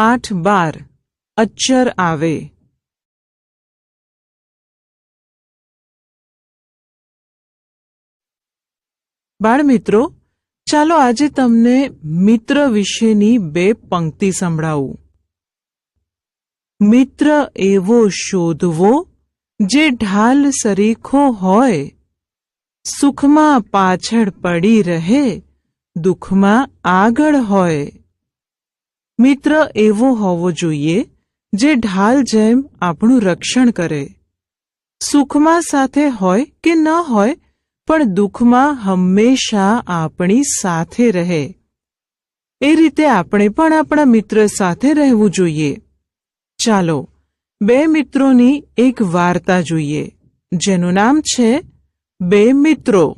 પાઠ બાર. અચ્છર આવે. બાળમિત્રો, ચાલો આજે તમને મિત્ર વિશેની બે પંક્તિ સંભળાવું. મિત્ર એવો શોધવો, જે ઢાલ સરીખો હોય. સુખમાં પાછળ પડી રહે, દુઃખમાં આગળ હોય. મિત્ર એવો હોવો જોઈએ જે ઢાલ જેમ આપણું રક્ષણ કરે. સુખમાં સાથે હોય કે ન હોય, પણ દુઃખમાં હંમેશા આપણી સાથે રહે. એ રીતે આપણે પણ આપણા મિત્ર સાથે રહેવું જોઈએ. ચાલો, બે મિત્રોની એક વાર્તા જોઈએ, જેનું નામ છે બે મિત્રો.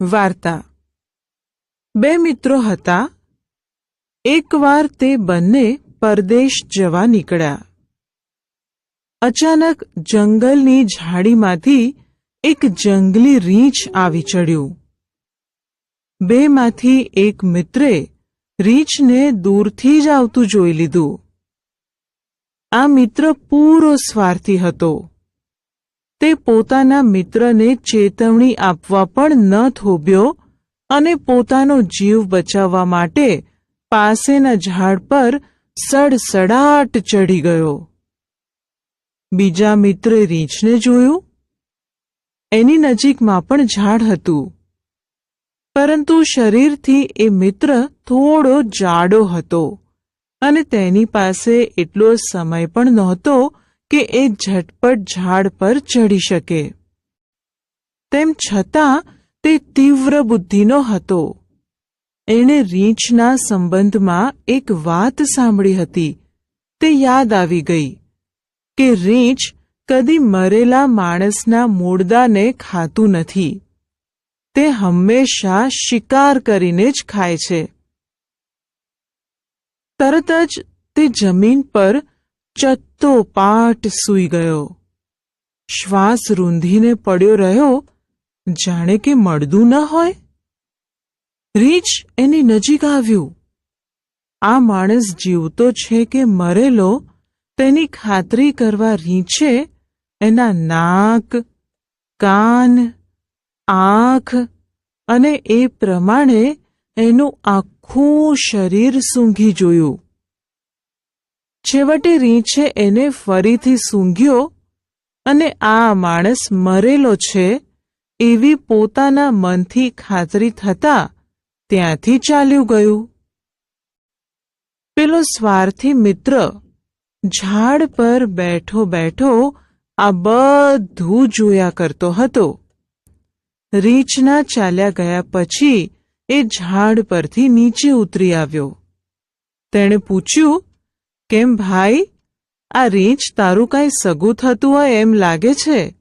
વાર્તા. બે મિત્રો હતા એકવાર તે બંને પરદેશ જવા નીકળ્યા. અચાનક જંગલની ઝાડીમાંથી એક જંગલી રીંછ આવી ચડ્યું. બેમાંથી એક મિત્રે રીંછને દૂરથી જ આવતું જોઈ લીધું. આ મિત્ર પૂરો સ્વાર્થી હતો. તે પોતાના મિત્રને ચેતવણી આપવા પણ ન થોભ્યો અને પોતાનો જીવ બચાવવા માટે પાસેના ઝાડ પર સડસડાટ ચડી ગયો. બીજા મિત્રે રીંછને જોયું. એની નજીકમાં પણ ઝાડ હતું. પરંતુ શરીરથી એ મિત્ર થોડો જાડો હતો અને તેની પાસે એટલો સમય પણ નહોતો કે એ ઝટપટ ઝાડ પર ચડી શકે. તેમ છતાં તે તીવ્ર બુદ્ધિનો હતો. એણે રીંછના સંબંધમાં એક વાત સાંભળી હતી. તે યાદ આવી ગઈ કે રીંછ કદી મરેલા માણસના મૂળદાને ખાતું નથી. તે હંમેશા શિકાર કરીને જ ખાય છે. તરત જ તે જમીન પર ચત્તો પાટ સૂઈ ગયો. શ્વાસ રૂંધીને પડ્યો રહ્યો, જાણે કે મળદું ન હોય. રીંછ એની નજીક આવ્યું. આ માણસ જીવતો છે કે મરેલો, તેની ખાતરી કરવા રીંછે એના નાક, કાન, આંખ અને એ પ્રમાણે એનું આખું શરીર સૂંઘી જોયું. છેવટે રીંછે એને ફરીથી સૂંઘ્યો અને આ માણસ મરેલો છે એવી પોતાના મનથી ખાતરી થતા ત્યાંથી ચાલ્યું ગયું. પેલો સ્વાર્થી મિત્ર ઝાડ પર બેઠો બેઠો આ બધું જોયા કરતો હતો. રીંછના ચાલ્યા ગયા પછી એ ઝાડ પરથી નીચે ઉતરી આવ્યો. તેણે પૂછ્યું, કેમ ભાઈ, આ રીંછ તારું કાંઈ સગું થતું હોય એમ લાગે છે?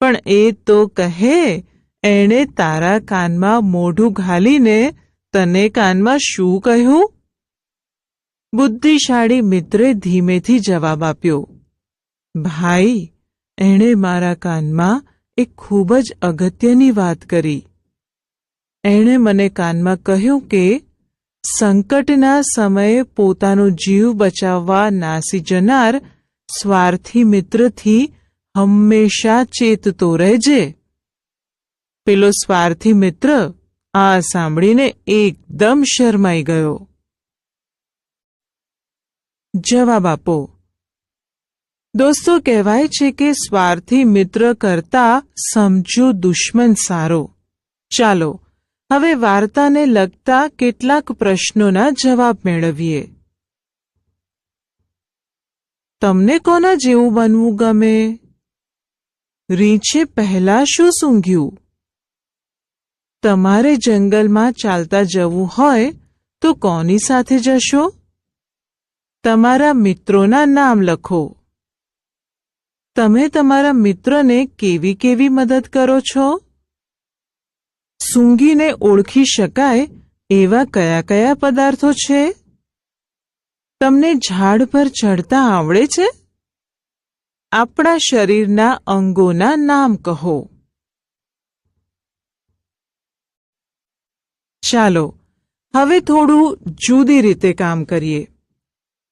પણ એ તો કહે, એણે તારા કાનમાં મોઢું ઘાલીને તને કાનમાં શું કહ્યું? બુદ્ધિશાળી મિત્રે ધીમેથી જવાબ આપ્યો, ભાઈ, એણે મારા કાનમાં એક ખૂબ જ અગત્યની વાત કરી. એણે મને કાનમાં કહ્યું કે, સંકટના સમયે પોતાનો જીવ બચાવવા નાસી જનાર સ્વાર્થી મિત્રથી હંમેશા ચેતતો રહેજે. પેલો સ્વાર્થી મિત્ર આ સાંભળીને એકદમ શરમાઈ ગયો. જવાબ આપો. દોસ્તો, કહેવાય છે કે સ્વાર્થી મિત્ર કરતા સમજો દુશ્મન સારો. ચાલો, હવે વાર્તાને લગતા કેટલાક પ્રશ્નોના જવાબ મેળવીએ. તમને કોના જેવું બનવું ગમે? રીંછે પહેલા શું સૂંઘ્યું? તમારે જંગલમાં ચાલતા જવું હોય તો કોની સાથે જશો? તમારા મિત્રોના નામ લખો. તમે તમારા મિત્રને કેવી કેવી મદદ કરો છો? સૂંઘીને ઓળખી શકાય એવા કયા કયા પદાર્થો છે? તમને ઝાડ પર ચડતા આવડે છે? આપણા શરીરના અંગોના નામ કહો. ચાલો, હવે થોડું જુદી રીતે કામ કરીએ.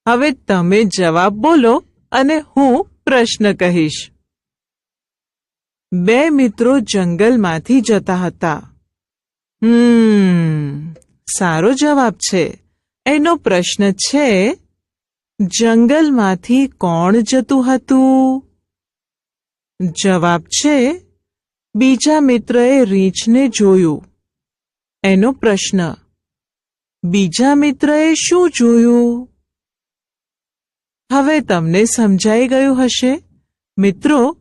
હવે તમે જવાબ બોલો અને હું પ્રશ્ન કહીશ. બે મિત્રો જંગલમાંથી જતા હતા. હમ, સારો જવાબ છે. એનો પ્રશ્ન છે, જંગલમાંથી કોણ જતું હતું? જવાબ છે, બીજા મિત્રએ રીંછને જોયું. એનો પ્રશ્ન. બીજા મિત્રએ શું જોયું? હવે તમને સમજાઈ ગયું હશે. મિત્રો,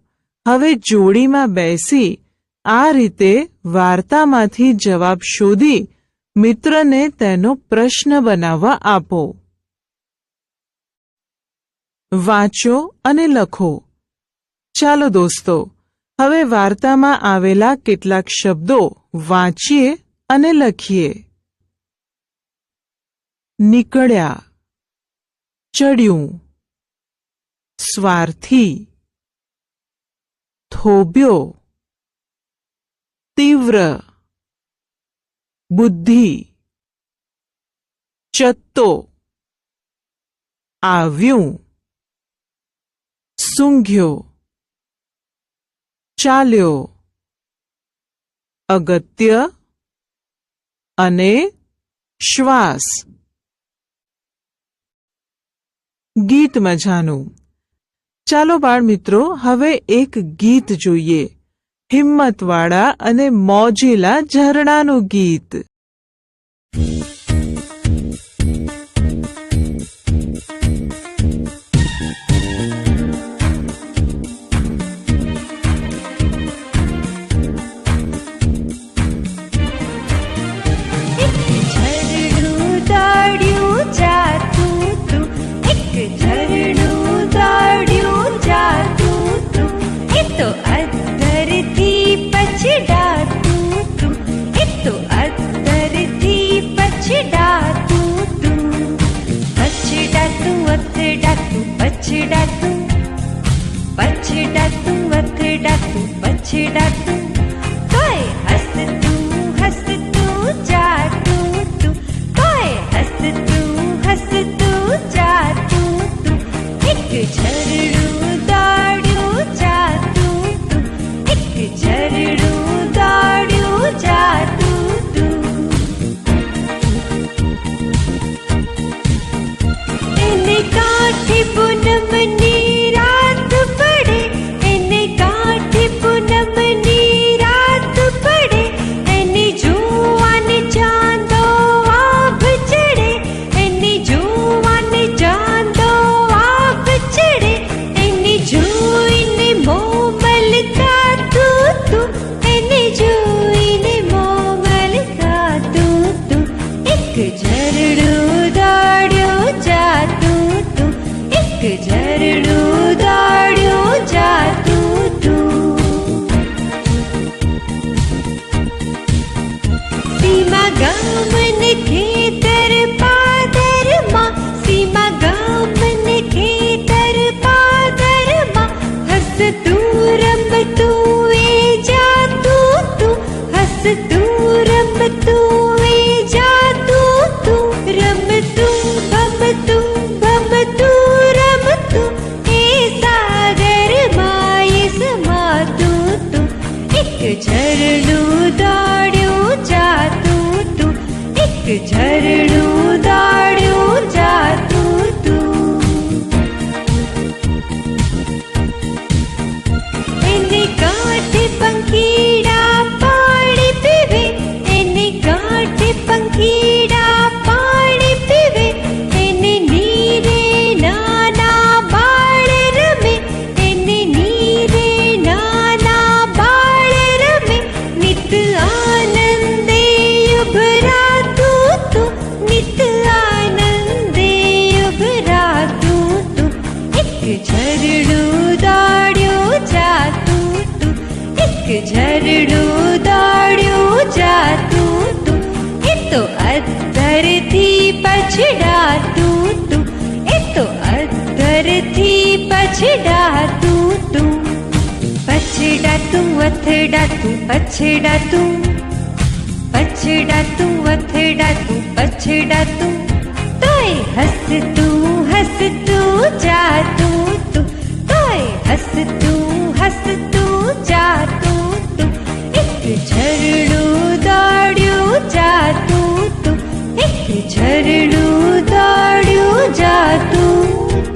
હવે જોડીમાં બેસી આ રીતે વાર્તામાંથી જવાબ શોધી મિત્રને તેનો પ્રશ્ન બનાવવા આપો. વાંચો અને લખો. ચાલો દોસ્તો, હવે વાર્તામાં આવેલા કેટલાક શબ્દો વાંચીએ અને લખીએ નીકળ્યા ચડ્યું સ્વાર્થી થોભ્યો તીવ્ર બુદ્ધિ ચત્તો આવ્યું સૂંઘ્યો ચાલ્યો અગત્ય અને શ્વાસ. ગીત મજાનું. ચાલો બાળ મિત્રો હવે એક ગીત જોઈએ. હિંમતવાળા અને મોજીલા ઝરણાનું ગીત. रणुदा ઝરણું દોડ્યું જાતું તું એક ઝરણું દોડ્યું જાતું તું એ તો અધરથી પછડાતું તું એ તો અધરથી પછડાતું તું પછડાતું અથડાતું પછડાતું પછડાતું અથડાતું પછડાતું તોય હસતું હસતું જાતું તું તોય હસતું હસતું જાતું તું એક ઝરણું દોડ્યું જાતું તું એક ઝરણું દોડ્યું જાતું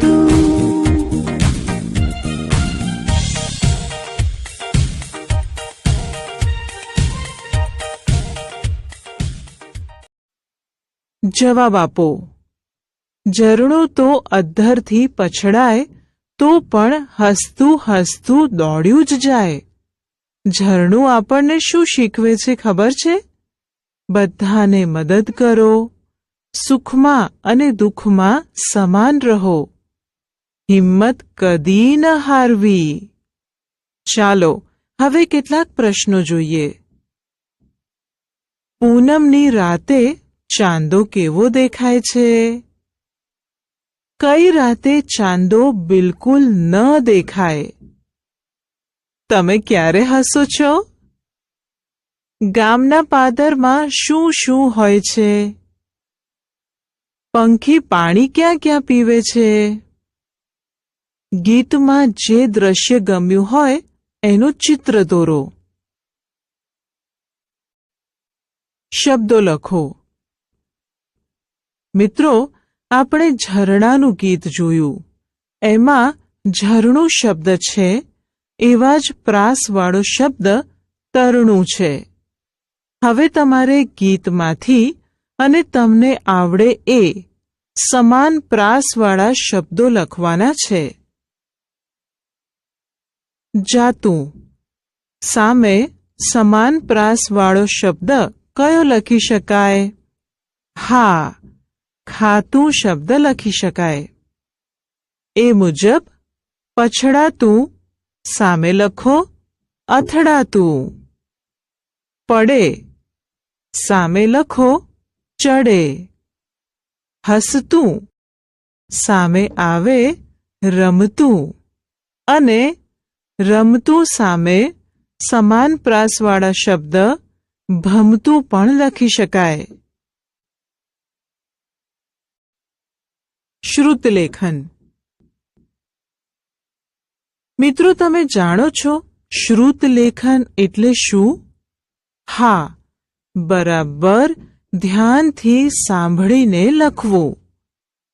તું જવાબ આપો ઝરણું તો અધ્ધરથી પછડાય તો પણ હસતું હસતું દોડ્યું જ જાય. ઝરણું આપણને શું શીખવે છે ખબર છે? બધાને મદદ કરો. સુખમાં અને દુઃખમાં સમાન રહો. હિંમત કદી ન હારવી. ચાલો, હવે કેટલાક પ્રશ્નો જોઈએ. પૂનમની રાતે ચાંદો કેવો દેખાય છે? કઈ રાતે ચાંદો બિલકુલ ન દેખાય? તમે ક્યારે હસો છો? ગામના પાદરમાં શું શું હોય છે? પંખી પાણી ક્યાં ક્યાં પીવે છે? ગીતમાં જે દ્રશ્ય ગમ્યું હોય, એનું ચિત્ર દોરો. શબ્દો લખો. મિત્રો આપણે ઝરણાનું ગીત જોયું. એમાં ઝરણું શબ્દ છે, એવા જ પ્રાસવાળો શબ્દ તરણું છે. હવે તમારે ગીતમાંથી અને તમને આવડે એ સમાન પ્રાસવાળા શબ્દો લખવાના છે. જાતું. સામે સમાન પ્રાસવાળો શબ્દ કયો લખી શકાય? હા ખાતું શબ્દ લખી શકાય એ મુજબ પછડાતું સામે લખો અથડાતું પડે સામે લખો ચડે હસતું સામે આવે રમતું અને રમતું સામે સમાન પ્રાસવાળા શબ્દ ભમતું પણ લખી શકાય શ્રુતલેખન મિત્રો, તમે જાણો છો શ્રુતલેખન એટલે શું? હા, બરાબર ધ્યાનથી સાંભળીને લખવું.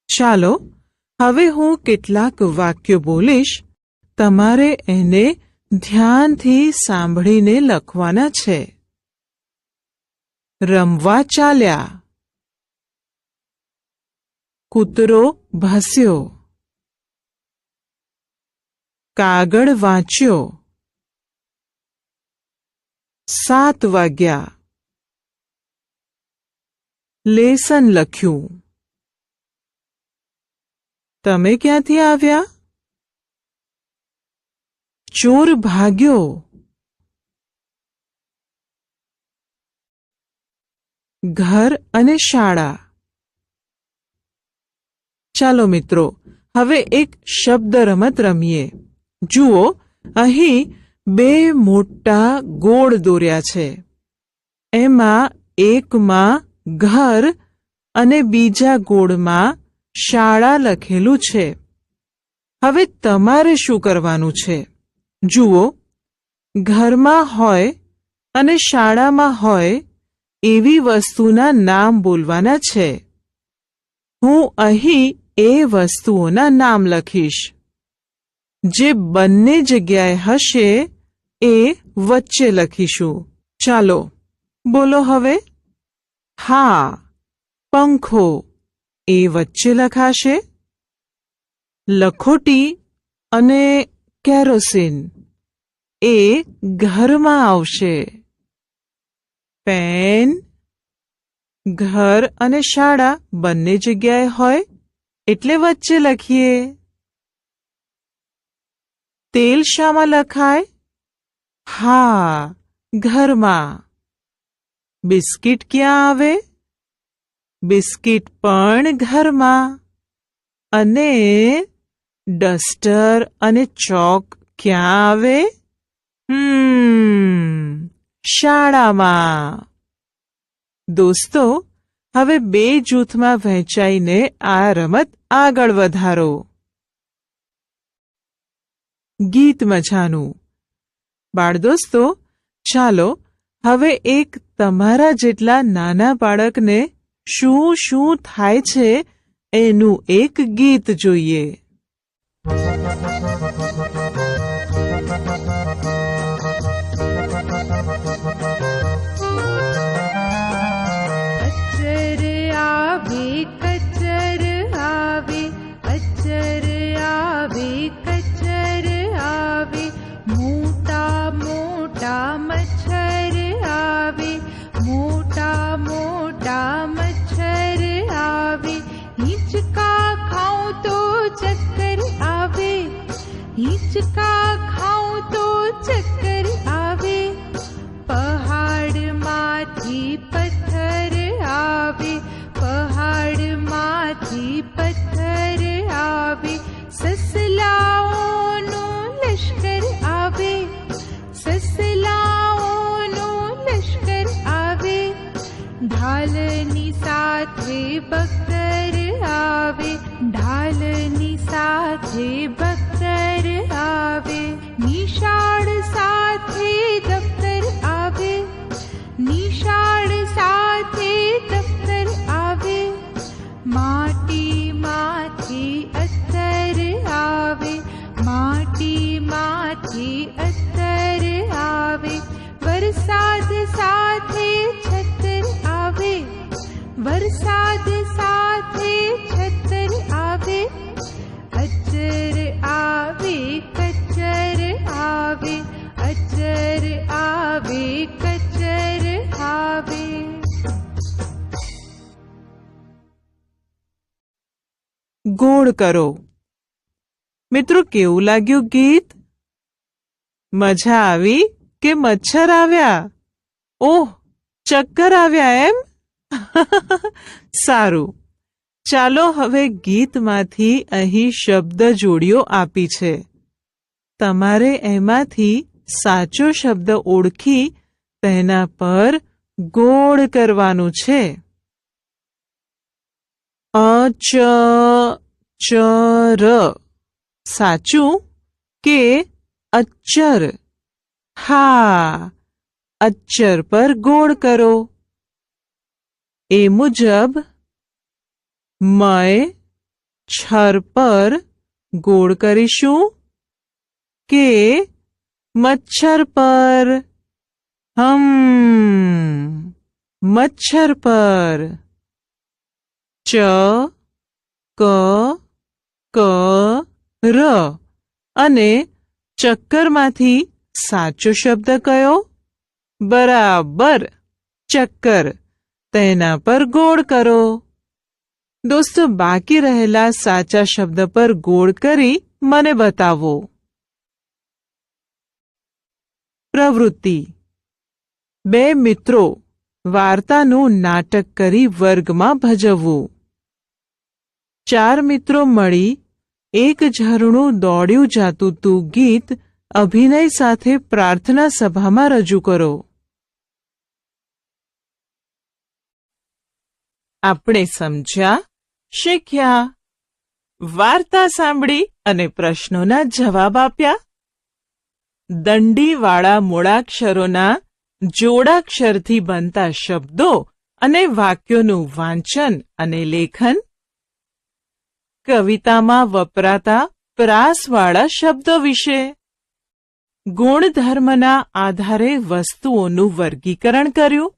ચાલો, હવે હું કેટલાક વાક્યો બોલીશ. તમારે એને ધ્યાનથી સાંભળીને લખવાના છે. રમવા ચાલ્યા. કૂતરો ભસ્યો. કાગળ વાંચ્યો. સાત વાગ્યા. લેસન લખ્યું. તમે ક્યાંથી આવ્યા? ચોર ભાગ્યો. ઘર અને શાળા. ચાલો મિત્રો, હવે એક શબ્દ રમત રમીએ. જુઓ, અહીં બે મોટા ગોળ દોર્યા છે. એમાં એકમાં ઘર અને બીજા ગોળમાં શાળા લખેલું છે. હવે તમારે શું કરવાનું છે? જુઓ, ઘરમાં હોય અને શાળામાં હોય એવી વસ્તુના નામ બોલવાના છે. હું અહીં એ વસ્તુઓના નામ લખીશ. જે બંને જગ્યાએ હશે, એ વચ્ચે લખીશું. ચાલો, બોલો હવે. હા, પંખો, એ વચ્ચે લખાશે. લખોટી અને કેરોસીન, એ ઘરમાં આવશે. પેન, ઘર અને શાળા બંને જગ્યાએ હોય એટલે વચ્ચે લખીએ, તેલ શામાં લખાય? હા, ઘરમાં. બિસ્કિટ ક્યાં આવે? બિસ્કિટ પણ ઘરમાં. અને ડસ્ટર અને ચોક ક્યાં આવે? હમ, શાળામાં. દોસ્તો હવે બે જૂથમાં વહેંચાઈને આ રમત આગળ વધારો. ગીત મજાનું. બાળદોસ્તો, ચાલો હવે એક તમારા જેટલા નાના બાળકને શું શું થાય છે એનું એક ગીત જોઈએ. ढल साथे बक्त्र आवे ढाल साथे बक्त्र आवे। વરસાદ સાથે છતર આવે અચર આવે કચર આવે અચર આવે કચર આવે ગોળ કરો મિત્રો કેવું લાગ્યું ગીત મજા આવી કે મચ્છર આવ્યા ઓહ ચક્કર આવ્યા એમ સારું. ચાલો હવે ગીતમાંથી અહીં શબ્દ જોડીઓ આપી છે. તમારે એમાંથી સાચો શબ્દ ઓળખી તેના પર ગોળ કરવાનું છે. અચ, ચર. સાચું કે અચ્ચર હા અચ્ચર પર ગોળ કરો. એ મુજબ, મય છર પર ગોળ કરીશું કે મચ્છર પર? હમ, મચ્છર પર. ચ, ક ક, ર. અને ચક્કરમાંથી સાચો શબ્દ કયો? બરાબર, ચક્કર. તેના પર ગોળ કરો. દોસ્તો, બાકી રહેલા સાચા શબ્દ પર ગોળ કરી મને બતાવો. પ્રવૃત્તિ. બે મિત્રો વાર્તાનું નાટક કરી વર્ગમાં ભજવવું. ચાર મિત્રો મળી એક ઝરણું દોડ્યું જાતું તું ગીત અભિનય સાથે પ્રાર્થના સભામાં રજૂ કરો. આપણે સમજ્યા? શીખ્યા? વાર્તા સાંભળી અને પ્રશ્નોના જવાબ આપ્યા? દંડીવાળા મૂળાક્ષરોના જોડાક્ષરથી બનતા શબ્દો અને વાક્યોનું વાંચન અને લેખન? કવિતામાં વપરાતા પ્રાસવાળા શબ્દો વિશે? ગુણધર્મના આધારે વસ્તુઓનું વર્ગીકરણ કર્યું?